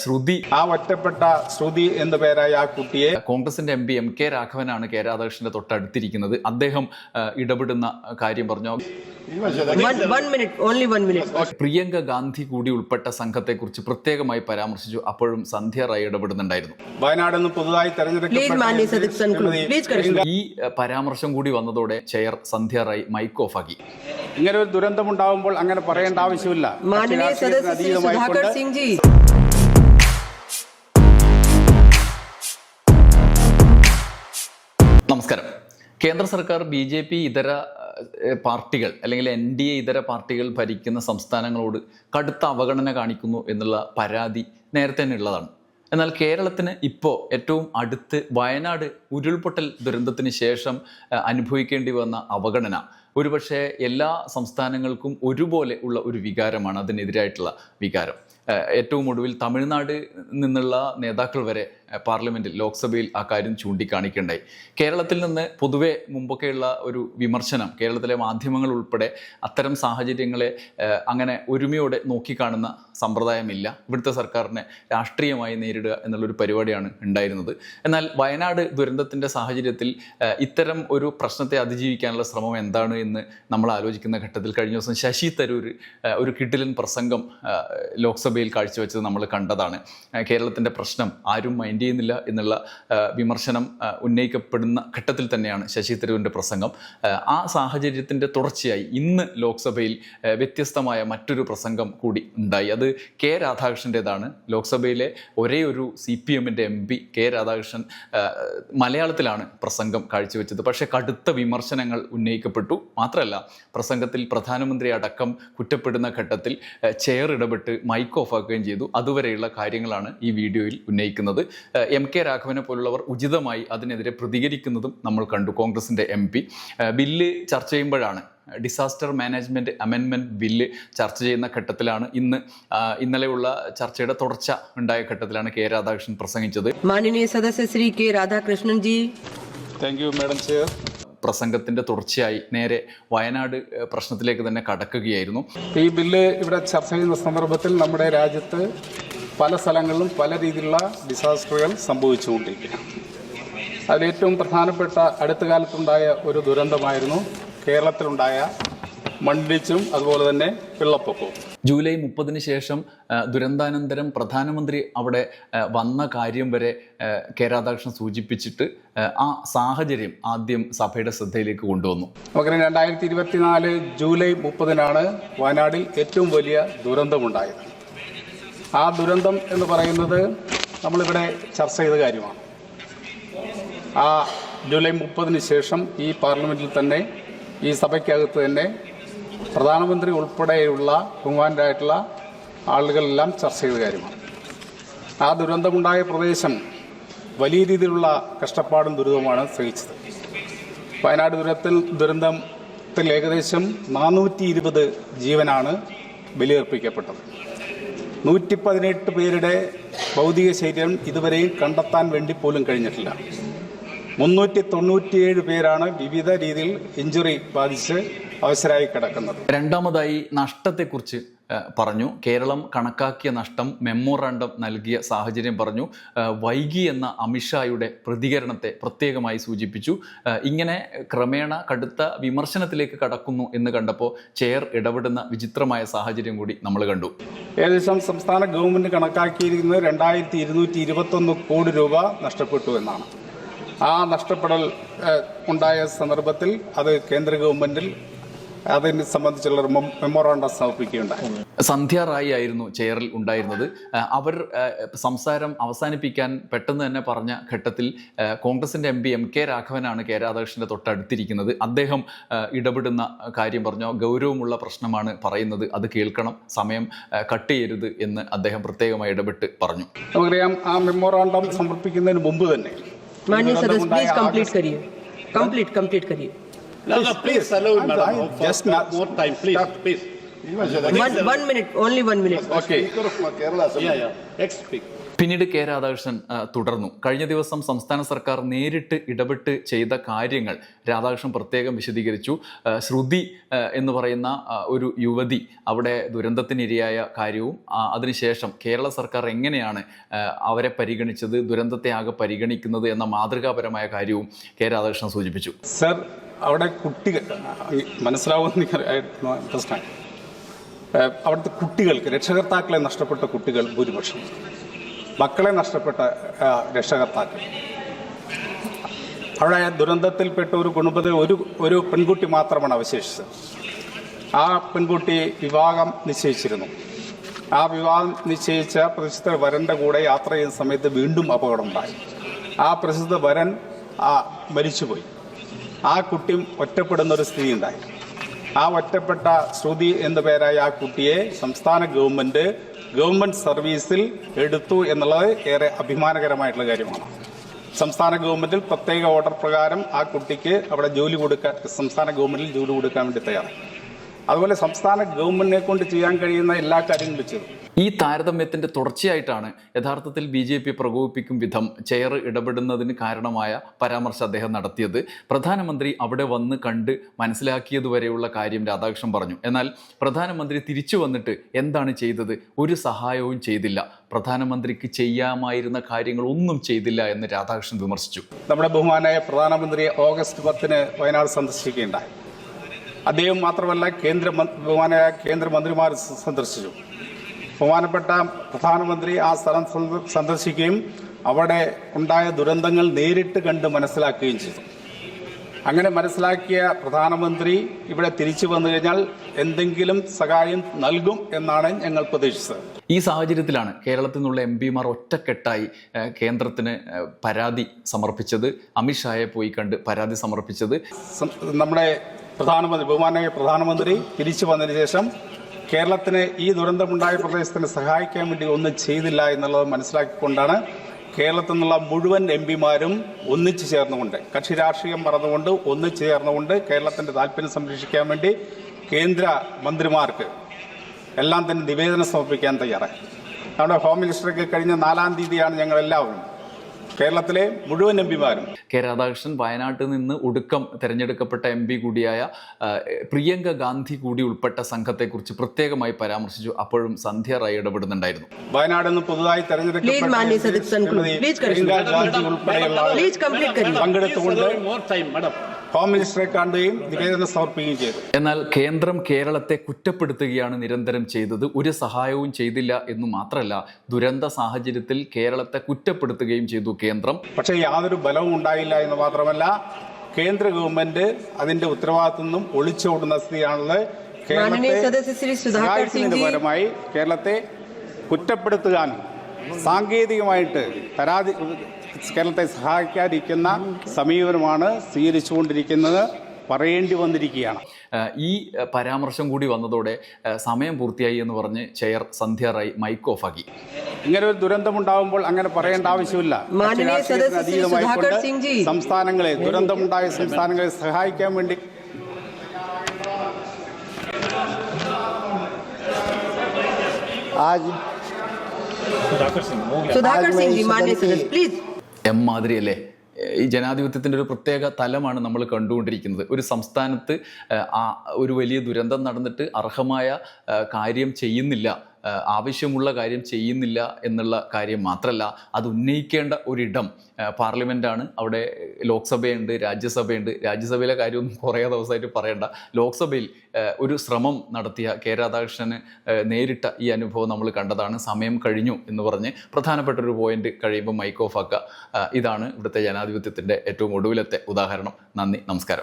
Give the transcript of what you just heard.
ശ്രുതി. ആ ഒറ്റപ്പെട്ട ശ്രുതി എന്ന പേരായ ആ കുട്ടിയെ കോൺഗ്രസിന്റെ എം പി എം കെ രാഘവനാണ് കെ രാധാകൃഷ്ണന്റെ തൊട്ടടുത്തിരിക്കുന്നത്. അദ്ദേഹം ഇടപെടുന്ന കാര്യം പറഞ്ഞു? പ്രിയങ്ക ഗാന്ധി കൂടി ഉൾപ്പെട്ട സംഘത്തെക്കുറിച്ച് പ്രത്യേകമായി പരാമർശിച്ചു. അപ്പോഴും സന്ധ്യ റായി ഇടപെടുന്നുണ്ടായിരുന്നു. വയനാട് പുതുതായി തെരഞ്ഞെടുക്കപ്പെട്ട ഈ പരാമർശം കൂടി വന്നതോടെ chair Sandhya Rai mic off ആക്കി. ഇങ്ങനെ ഒരു ദുരന്തമുണ്ടാവുമ്പോൾ അങ്ങനെ പറയേണ്ട ആവശ്യമില്ല. സുധാകർ സിംഗ് ജി നമസ്കാരം. കേന്ദ്ര സർക്കാർ ബി ജെ പി ഇതര പാർട്ടികൾ അല്ലെങ്കിൽ എൻ ഡി എ ഇതര പാർട്ടികൾ ഭരിക്കുന്ന സംസ്ഥാനങ്ങളോട് കടുത്ത അവഗണന കാണിക്കുന്നു എന്നുള്ള പരാതി നേരത്തെ തന്നെ ഉള്ളതാണ്. എന്നാൽ കേരളത്തിന് ഇപ്പോൾ ഏറ്റവും അടുത്ത് വയനാട് ഉരുൾപൊട്ടൽ ദുരന്തത്തിന് ശേഷം അനുഭവിക്കേണ്ടി വന്ന അവഗണന ഒരുപക്ഷെ എല്ലാ സംസ്ഥാനങ്ങൾക്കും ഒരുപോലെ ഉള്ള ഒരു വികാരമാണ് അതിനെതിരായിട്ടുള്ള വികാരം. ഏറ്റവും ഒടുവിൽ തമിഴ്നാട് നിന്നുള്ള നേതാക്കൾ വരെ പാർലമെന്റിൽ ലോക്സഭയിൽ ആ കാര്യം ചൂണ്ടിക്കാണിക്കേണ്ടായി. കേരളത്തിൽ നിന്ന് പൊതുവെ മുമ്പൊക്കെയുള്ള ഒരു വിമർശനം കേരളത്തിലെ മാധ്യമങ്ങൾ ഉൾപ്പെടെ അത്തരം സാഹചര്യങ്ങളെ അങ്ങനെ ഒരുമയോടെ നോക്കിക്കാണുന്ന സമ്പ്രദായമില്ല. ഇവിടുത്തെ സർക്കാരിനെ രാഷ്ട്രീയമായി നേരിടുക എന്നുള്ളൊരു പരിപാടിയാണ് ഉണ്ടായിരുന്നത്. എന്നാൽ വയനാട് ദുരന്തത്തിന്റെ സാഹചര്യത്തിൽ ഇത്തരം ഒരു പ്രശ്നത്തെ അതിജീവിക്കാനുള്ള ശ്രമം എന്താണ് എന്ന് നമ്മൾ ആലോചിക്കുന്ന ഘട്ടത്തിൽ കഴിഞ്ഞ ദിവസം ശശി തരൂർ ഒരു കിട്ടിലൻ പ്രസംഗം ലോക്സഭയിൽ കാഴ്ചവെച്ചത് നമ്മൾ കണ്ടതാണ്. കേരളത്തിന്റെ പ്രശ്നം ആരും മൈൻഡ് ചെയ്യുന്നില്ല എന്നുള്ള വിമർശനം ഉന്നയിക്കപ്പെടുന്ന ഘട്ടത്തിൽ തന്നെയാണ് ശശി തരൂരിന്റെ പ്രസംഗം. ആ സാഹചര്യത്തിന്റെ തുടർച്ചയായി ഇന്ന് ലോക്സഭയിൽ വ്യത്യസ്തമായ മറ്റൊരു പ്രസംഗം കൂടി ഉണ്ടായി. അത് കെ രാധാകൃഷ്ണന്റെതാണ് ലോക്സഭയിലെ ഒരേ ഒരു സി പി എമ്മിന്റെ എം പി കെ രാധാകൃഷ്ണൻ മലയാളത്തിലാണ് പ്രസംഗം കാഴ്ചവെച്ചത്. പക്ഷേ കടുത്ത വിമർശനങ്ങൾ ഉന്നയിക്കപ്പെട്ടു. മാത്രമല്ല പ്രസംഗത്തിൽ പ്രധാനമന്ത്രി അടക്കം കുറ്റപ്പെടുന്ന ഘട്ടത്തിൽ ചെയർ ഇടപെട്ട് മൈക്ക് ഓഫാക്കുകയും ചെയ്തു. അതുവരെയുള്ള കാര്യങ്ങളാണ് ഈ വീഡിയോയിൽ ഉന്നയിക്കുന്നത്. എം കെ രാഘവനെ പോലുള്ളവർ ഉചിതമായി അതിനെതിരെ പ്രതികരിക്കുന്നതും നമ്മൾ കണ്ടു കോൺഗ്രസിന്റെ എം പി. ബില്ല് ചർച്ച ചെയ്യുമ്പോഴാണ് ഡിസാസ്റ്റർ മാനേജ്മെന്റ് അമെൻമെന്റ് ബില്ല് ചർച്ച ചെയ്യുന്ന ഘട്ടത്തിലാണ് ഇന്ന് ഇന്നലെയുള്ള ചർച്ചയുടെ തുടർച്ച ഉണ്ടായ ഘട്ടത്തിലാണ് കെ രാധാകൃഷ്ണൻ പ്രസംഗിച്ചത്. മാനനീയ സദസ്യ Shri K Radhakrishnan ji. Thank you madam chair പ്രസംഗത്തിന്റെ തുടർച്ചയായി നേരെ വയനാട് പ്രശ്നത്തിലേക്ക് തന്നെ കടക്കുകയായിരുന്നു. ഈ ബില്ല് ഇവിടെ ചർച്ച ചെയ്യുന്ന സന്ദർഭത്തിൽ നമ്മുടെ രാജ്യത്ത് പല സ്ഥലങ്ങളിലും പല രീതിയിലുള്ള ഡിസാസ്റ്ററുകൾ സംഭവിച്ചുകൊണ്ടിരിക്കുകയാണ്. അതിലേറ്റവും പ്രധാനപ്പെട്ട അടുത്ത കാലത്തുണ്ടായ ഒരു ദുരന്തമായിരുന്നു കേരളത്തിലുണ്ടായ മണ്ണിടിച്ചും അതുപോലെ തന്നെ വെള്ളപ്പൊക്കവും. ജൂലൈ മുപ്പതിന് ശേഷം ദുരന്താനന്തരം പ്രധാനമന്ത്രി അവിടെ വന്ന കാര്യം വരെ കെ രാധാകൃഷ്ണൻ സൂചിപ്പിച്ചിട്ട് ആ, ആ സാഹചര്യം ആദ്യം സഭയുടെ ശ്രദ്ധയിലേക്ക് കൊണ്ടുവന്നു. നമുക്കറിയാം രണ്ടായിരത്തി ഇരുപത്തിനാല് ജൂലൈ മുപ്പതിനാണ് വയനാടിൽ ഏറ്റവും വലിയ ദുരന്തമുണ്ടായത്. ആ ദുരന്തം എന്ന് പറയുന്നത് നമ്മളിവിടെ ചർച്ച ചെയ്ത കാര്യമാണ്. ആ ജൂലൈ മുപ്പതിന് ശേഷം ഈ പാർലമെന്റിൽ തന്നെ ഈ സഭയ്ക്കകത്ത് തന്നെ പ്രധാനമന്ത്രി ഉൾപ്പെടെയുള്ള ബഹുമാനായിട്ടുള്ള ആളുകളെല്ലാം ചർച്ച ചെയ്ത കാര്യമാണ്. ആ ദുരന്തമുണ്ടായ പ്രദേശം വലിയ രീതിയിലുള്ള കഷ്ടപ്പാടും ദുരിതവുമാണ് സഹിച്ചത് വയനാട് ദുരത്തിൽ ദുരന്തത്തിൽ ഏകദേശം നാനൂറ്റി ഇരുപത് ജീവനാണ് ബലിയർപ്പിക്കപ്പെട്ടത്. നൂറ്റി പതിനെട്ട് പേരുടെ ഭൗതിക ശരീരം ഇതുവരെയും കണ്ടെത്താൻ വേണ്ടി പോലും കഴിഞ്ഞിട്ടില്ല. മുന്നൂറ്റി തൊണ്ണൂറ്റിയേഴ് പേരാണ് വിവിധ രീതിയിൽ ഇഞ്ചുറി ബാധിച്ച് അവശരായി കിടക്കുന്നത്. രണ്ടാമതായി നഷ്ടത്തെക്കുറിച്ച് പറഞ്ഞു. കേരളം കണക്കാക്കിയ നഷ്ടം മെമ്മോറാണ്ടം നൽകിയ സാഹചര്യം പറഞ്ഞു. വൈകി എന്ന അമിത്ഷായുടെ പ്രതികരണത്തെ പ്രത്യേകമായി സൂചിപ്പിച്ചു. ഇങ്ങനെ ക്രമേണ കടുത്ത വിമർശനത്തിലേക്ക് കടക്കുന്നു എന്ന് കണ്ടപ്പോൾ ചെയർ ഇടപെടുന്ന വിചിത്രമായ സാഹചര്യം കൂടി നമ്മൾ കണ്ടു. ഏകദേശം സംസ്ഥാന ഗവൺമെന്റ് കണക്കാക്കിയിരിക്കുന്നത് രണ്ടായിരത്തി ഇരുന്നൂറ്റി ഇരുപത്തൊന്ന് കോടി രൂപ നഷ്ടപ്പെട്ടു എന്നാണ്. ആ നഷ്ടപ്പെടൽ ഉണ്ടായ സന്ദർഭത്തിൽ അത് കേന്ദ്ര ഗവൺമെന്റിൽ അതിനെ സംബന്ധിച്ചുള്ള ഒരു മെമ്മോറാണ്ടം സമർപ്പിക്കുകയുണ്ടായി. സന്ധ്യ റായി ആയിരുന്നു ചെയറിൽ ഉണ്ടായിരുന്നത്. അവർ സംസാരം അവസാനിപ്പിക്കാൻ പെട്ടെന്ന് തന്നെ പറഞ്ഞ ഘട്ടത്തിൽ കോൺഗ്രസിന്റെ എം പി എം കെ രാഘവനാണ് കെ രാധാകൃഷ്ണന്റെ തൊട്ടടുത്തിരിക്കുന്നത്. അദ്ദേഹം ഇടപെടുന്ന കാര്യം പറഞ്ഞു ഗൗരവമുള്ള പ്രശ്നമാണ് പറയുന്നത്. അത് കേൾക്കണം സമയം കട്ട് ചെയ്യരുത് എന്ന് അദ്ദേഹം പ്രത്യേകമായി ഇടപെട്ട് പറഞ്ഞു. നമുക്കറിയാം ആ മെമ്മോറാണ്ടം സമർപ്പിക്കുന്നതിന് മുമ്പ് തന്നെ complete complete complete Please, please, please allow him, madam. I just not more time, please, please. One, one minute, only one minute. Okay. Yeah, yeah. Next speaker. പിന്നീട് കെ രാധാകൃഷ്ണൻ തുടർന്നു കഴിഞ്ഞ ദിവസം സംസ്ഥാന സർക്കാർ നേരിട്ട് ഇടപെട്ട് ചെയ്ത കാര്യങ്ങൾ രാധാകൃഷ്ണൻ പ്രത്യേകം വിശദീകരിച്ചു ശ്രുതി എന്ന് പറയുന്ന ഒരു യുവതി അവിടെ ദുരന്തത്തിനിരയായ കാര്യവും അതിനുശേഷം കേരള സർക്കാർ എങ്ങനെയാണ് അവരെ പരിഗണിച്ചത് ദുരന്തത്തെ ആകെ പരിഗണിക്കുന്നത് എന്ന മാതൃകാപരമായ കാര്യവും കെ രാധാകൃഷ്ണൻ സൂചിപ്പിച്ചു സർ അവിടെ കുട്ടികൾ ഈ എനിക്ക് പ്രശ്നമായി. അവിടുത്തെ കുട്ടികൾക്ക് രക്ഷകർത്താക്കളെ നഷ്ടപ്പെട്ട കുട്ടികൾ ഭൂരിപക്ഷം. മക്കളെ നഷ്ടപ്പെട്ട രക്ഷകർത്താക്കൾ. അവിടെ ദുരന്തത്തിൽപ്പെട്ട ഒരു കുടുംബത്തിൽ ഒരു ഒരു പെൺകുട്ടി മാത്രമാണ് അവശേഷിച്ചത്. ആ പെൺകുട്ടി വിവാഹം നിശ്ചയിച്ചിരുന്നു. ആ വിവാഹം നിശ്ചയിച്ച പ്രസിദ്ധ വരന്റെ കൂടെ യാത്ര ചെയ്യുന്ന സമയത്ത് വീണ്ടും അപകടമുണ്ടായി. ആ പ്രസിദ്ധ വരൻ മരിച്ചുപോയി. ആ കുട്ടി ഒറ്റപ്പെടുന്ന ഒരു സ്ഥിതി ഉണ്ടായി. ആ ഒറ്റപ്പെട്ട ശ്രുതി എന്ന പേരായ ആ കുട്ടിയെ സംസ്ഥാന ഗവൺമെന്റ് ഗവൺമെന്റ് സർവീസിൽ എടുത്തു എന്നുള്ളത് ഏറെ അഭിമാനകരമായിട്ടുള്ള കാര്യമാണ്. സംസ്ഥാന ഗവൺമെന്റിൽ പ്രത്യേക ഓർഡർ പ്രകാരം ആ കുട്ടിക്ക് അവിടെ ജോലി കൊടുക്കാൻ സംസ്ഥാന ഗവൺമെന്റിൽ ജോലി കൊടുക്കാൻ വേണ്ടി തയ്യാറായി. അതുപോലെ സംസ്ഥാന ഗവൺമെന്റിനെ കൊണ്ട് ചെയ്യാൻ കഴിയുന്ന എല്ലാ കാര്യങ്ങളും ചെയ്തു ഈ താരതമ്യത്തിന്റെ തുടർച്ചയായിട്ടാണ് യഥാർത്ഥത്തിൽ ബി ജെ പി പ്രകോപിപ്പിക്കും വിധം ചെയർ ഇടപെടുന്നതിന് കാരണമായ പരാമർശം അദ്ദേഹം നടത്തിയത്. പ്രധാനമന്ത്രി അവിടെ വന്ന് കണ്ട് മനസ്സിലാക്കിയതുവരെയുള്ള കാര്യം രാധാകൃഷ്ണൻ പറഞ്ഞു. എന്നാൽ പ്രധാനമന്ത്രി തിരിച്ചു വന്നിട്ട് എന്താണ് ചെയ്തത്? ഒരു സഹായവും ചെയ്തില്ല. പ്രധാനമന്ത്രിക്ക് ചെയ്യാമായിരുന്ന കാര്യങ്ങൾ ഒന്നും ചെയ്തില്ല എന്ന് രാധാകൃഷ്ണൻ വിമർശിച്ചു. നമ്മുടെ ബഹുമാനായ പ്രധാനമന്ത്രി ഓഗസ്റ്റ് പത്തിന് വയനാട് സന്ദർശിക്കുകയുണ്ടായി. അദ്ദേഹം മാത്രമല്ല കേന്ദ്ര ബഹുമാന ബഹുമാനായ കേന്ദ്രമന്ത്രിമാർ സന്ദർശിച്ചു. ബഹുമാനപ്പെട്ട പ്രധാനമന്ത്രി ആ സ്ഥലം സന്ദർശിക്കുകയും അവിടെ ഉണ്ടായ ദുരന്തങ്ങൾ നേരിട്ട് കണ്ട് മനസ്സിലാക്കുകയും ചെയ്തു. അങ്ങനെ മനസ്സിലാക്കിയ പ്രധാനമന്ത്രി ഇവിടെ തിരിച്ചു വന്നു കഴിഞ്ഞാൽ എന്തെങ്കിലും സഹായം നൽകും എന്നാണ് ഞങ്ങൾ പ്രതീക്ഷിച്ചത്. ഈ സാഹചര്യത്തിലാണ് കേരളത്തിൽ നിന്നുള്ള എം പിമാർ ഒറ്റക്കെട്ടായി കേന്ദ്രത്തിന് പരാതി സമർപ്പിച്ചത്. അമിത്ഷായെ പോയി കണ്ട് പരാതി സമർപ്പിച്ചത്. നമ്മുടെ പ്രധാനമന്ത്രി ബഹുമാനായ പ്രധാനമന്ത്രി തിരിച്ചു വന്നതിന് ശേഷം കേരളത്തിന് ഈ ദുരന്തമുണ്ടായ പ്രദേശത്തിന് സഹായിക്കാൻ വേണ്ടി ഒന്നും ചെയ്തില്ല എന്നുള്ളത് മനസ്സിലാക്കിക്കൊണ്ടാണ് കേരളത്തിൽ നിന്നുള്ള മുഴുവൻ എം പിമാരും ഒന്നിച്ചു ചേർന്നുകൊണ്ട് കക്ഷി രാഷ്ട്രീയം മറന്നുകൊണ്ട് ഒന്നിച്ചു ചേർന്നുകൊണ്ട് കേരളത്തിന്റെ താല്പര്യം സംരക്ഷിക്കാൻ വേണ്ടി കേന്ദ്ര മന്ത്രിമാർക്ക് എല്ലാം തന്നെ നിവേദനം സമർപ്പിക്കാൻ തയ്യാറായി. നമ്മുടെ ഹോം മിനിസ്റ്റർക്ക് കഴിഞ്ഞ നാലാം തീയതിയാണ് ഞങ്ങൾ എല്ലാവരും കേരളത്തിലെ മുഴുവൻ എം പിമാരും. കെ രാധാകൃഷ്ണൻ വയനാട്ടിൽ നിന്ന് ഒടുക്കം തെരഞ്ഞെടുക്കപ്പെട്ട എം പി കൂടിയായ പ്രിയങ്ക ഗാന്ധി കൂടി ഉൾപ്പെട്ട സംഘത്തെക്കുറിച്ച് പ്രത്യേകമായി പരാമർശിച്ചു. അപ്പോഴും സന്ധ്യ റായി ഇടപെടുന്നുണ്ടായിരുന്നു. വയനാട് നിന്ന് പുതുതായി തെരഞ്ഞെടുക്കപ്പെട്ട പങ്കെടുത്തുകൊണ്ട് ഹോം മിനിസ്റ്ററെ കാണുകയും നിവേദനം സമർപ്പിക്കുകയും ചെയ്തു. എന്നാൽ കേന്ദ്രം കേരളത്തെ കുറ്റപ്പെടുത്തുകയാണ് നിരന്തരം ചെയ്തത്. ഒരു സഹായവും ചെയ്തില്ല എന്ന് മാത്രമല്ല ദുരന്ത സാഹചര്യത്തിൽ കേരളത്തെ കുറ്റപ്പെടുത്തുകയും ചെയ്തു കേന്ദ്രം. പക്ഷേ യാതൊരു ബലവും ഉണ്ടായില്ല എന്ന് മാത്രമല്ല കേന്ദ്ര ഗവൺമെന്റ് അതിന്റെ ഉത്തരവാദിത്വം നിന്നും ഒളിച്ചോടുന്ന സ്ഥിതിയാണുള്ളത്. കേരളത്തെ പരമായി കേരളത്തെ കുറ്റപ്പെടുത്തുവാൻ സാങ്കേതികമായിട്ട് പരാതി കേരളത്തെ സഹായിക്കാതിരിക്കുന്ന സമീപനമാണ് സ്വീകരിച്ചുകൊണ്ടിരിക്കുന്നത് പറയേണ്ടി വന്നിരിക്കുകയാണ് ഏഹ് ഈ ഏഹ് പരാമർശം കൂടി വന്നതോടെ ഏഹ് സമയം പൂർത്തിയായി എന്ന് പറഞ്ഞ് ചെയർ സന്ധ്യ റായ് മൈക്ക് ഓഫാക്കി ഇങ്ങനെ ഒരു ദുരന്തമുണ്ടാകുമ്പോൾ അങ്ങനെ പറയേണ്ട ആവശ്യമില്ല മാനനീയ കക്ഷി രാഷ്ട്രീയത്തിന് സദസ്യ ശ്രീ അതീതമായിക്കൊണ്ട് സുധാകർ സിംഗ് ജി. സംസ്ഥാനങ്ങളെ ദുരന്തമുണ്ടായ സംസ്ഥാനങ്ങളെ സഹായിക്കാൻ വേണ്ടി आज सुधाकर आज मैं सिंह जी इस माननीय सदन की- सदस्य प्लीज എം അല്ലേ ഈ ജനാധിപത്യത്തിന്റെ ഒരു പ്രത്യേക തലമാണ് നമ്മൾ കണ്ടുകൊണ്ടിരിക്കുന്നത്. ഒരു സംസ്ഥാനത്ത് ഒരു വലിയ ദുരന്തം നടന്നിട്ട് അർഹമായ കാര്യം ചെയ്യുന്നില്ല. ആവശ്യമുള്ള കാര്യം ചെയ്യുന്നില്ല എന്നുള്ള കാര്യം മാത്രമല്ല അത് ഉന്നയിക്കേണ്ട ഒരിടം പാർലമെന്റാണ് അവിടെ ലോക്സഭയുണ്ട് രാജ്യസഭയുണ്ട്. രാജ്യസഭയിലെ കാര്യമൊന്നും കുറേ ദിവസമായിട്ട് പറയണ്ട. ലോക്സഭയിൽ ഒരു ശ്രമം നടത്തിയ കെ രാധാകൃഷ്ണന് നേരിട്ട ഈ അനുഭവം നമ്മൾ കണ്ടതാണ്. സമയം കഴിഞ്ഞു എന്ന് പറഞ്ഞ് പ്രധാനപ്പെട്ട ഒരു പോയിന്റ് കഴിയുമ്പോൾ മൈക്ക് ഓഫ് ഇതാണ് ഇവിടുത്തെ ജനാധിപത്യത്തിന്റെ ഏറ്റവും ഒടുവിലത്തെ ഉദാഹരണം. നന്ദി നമസ്കാരം.